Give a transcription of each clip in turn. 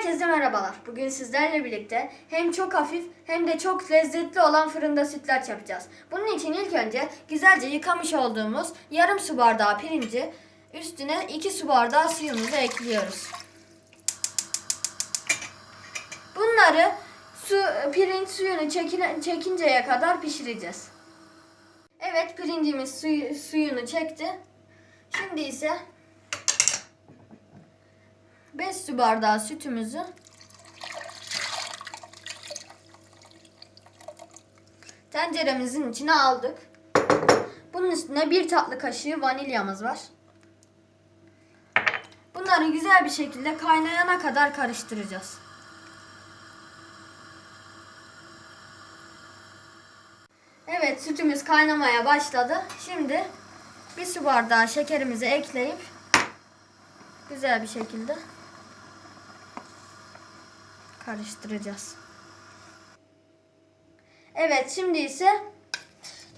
Herkese merhabalar. Bugün sizlerle birlikte hem çok hafif hem de çok lezzetli olan fırında sütlaç yapacağız. Bunun için ilk önce güzelce yıkamış olduğumuz yarım su bardağı pirinci üstüne 2 su bardağı suyumuzu ekliyoruz. Bunları su pirinç suyunu çekine, çekinceye kadar pişireceğiz. Evet pirincimiz suyu, suyunu çekti. Şimdi ise 5 su bardağı sütümüzü tenceremizin içine aldık. Bunun üstüne bir tatlı kaşığı vanilyamız var. Bunları güzel bir şekilde kaynayana kadar karıştıracağız. Evet sütümüz kaynamaya başladı. Şimdi bir su bardağı şekerimizi ekleyip güzel bir şekilde karıştıracağız. Evet şimdi ise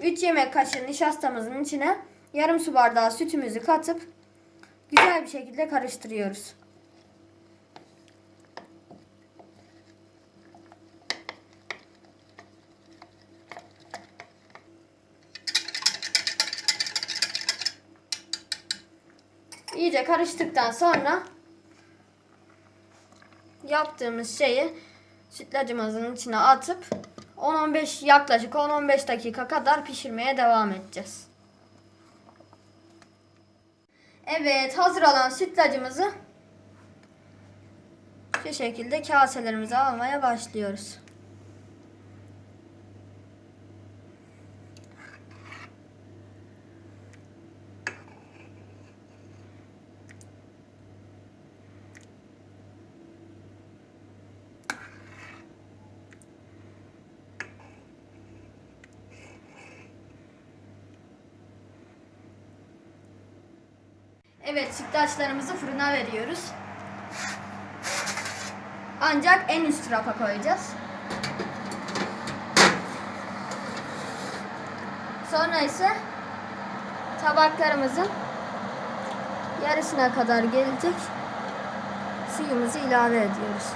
3 yemek kaşığı nişastamızın içine yarım su bardağı sütümüzü katıp güzel bir şekilde karıştırıyoruz. İyice karıştıktan sonra yaptığımız şeyi sütlacımızın içine atıp 10-15 yaklaşık 10-15 dakika kadar pişirmeye devam edeceğiz. Evet hazır olan sütlacımızı şu şekilde kaselerimize almaya başlıyoruz. Evet sütlaçlarımızı fırına veriyoruz. Ancak en üst rafa koyacağız. Sonra ise tabaklarımızın yarısına kadar gelecek suyumuzu ilave ediyoruz.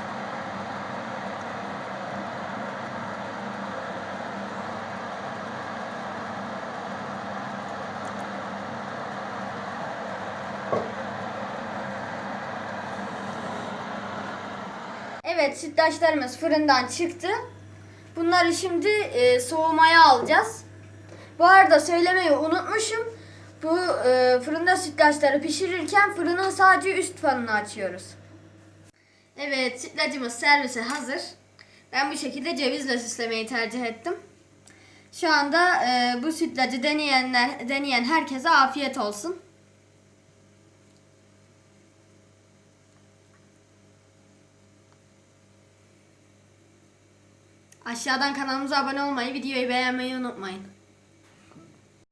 Evet sütlaçlarımız fırından çıktı. Bunları şimdi e, soğumaya alacağız. Bu arada söylemeyi unutmuşum. Bu e, fırında sütlaçları pişirirken fırının sadece üst fanını açıyoruz. Evet sütlacımız servise hazır. Ben bu şekilde cevizle süslemeyi tercih ettim. Şu anda e, bu sütlacı deneyenler, deneyen herkese afiyet olsun. Aşağıdan kanalımıza abone olmayı, videoyu beğenmeyi unutmayın.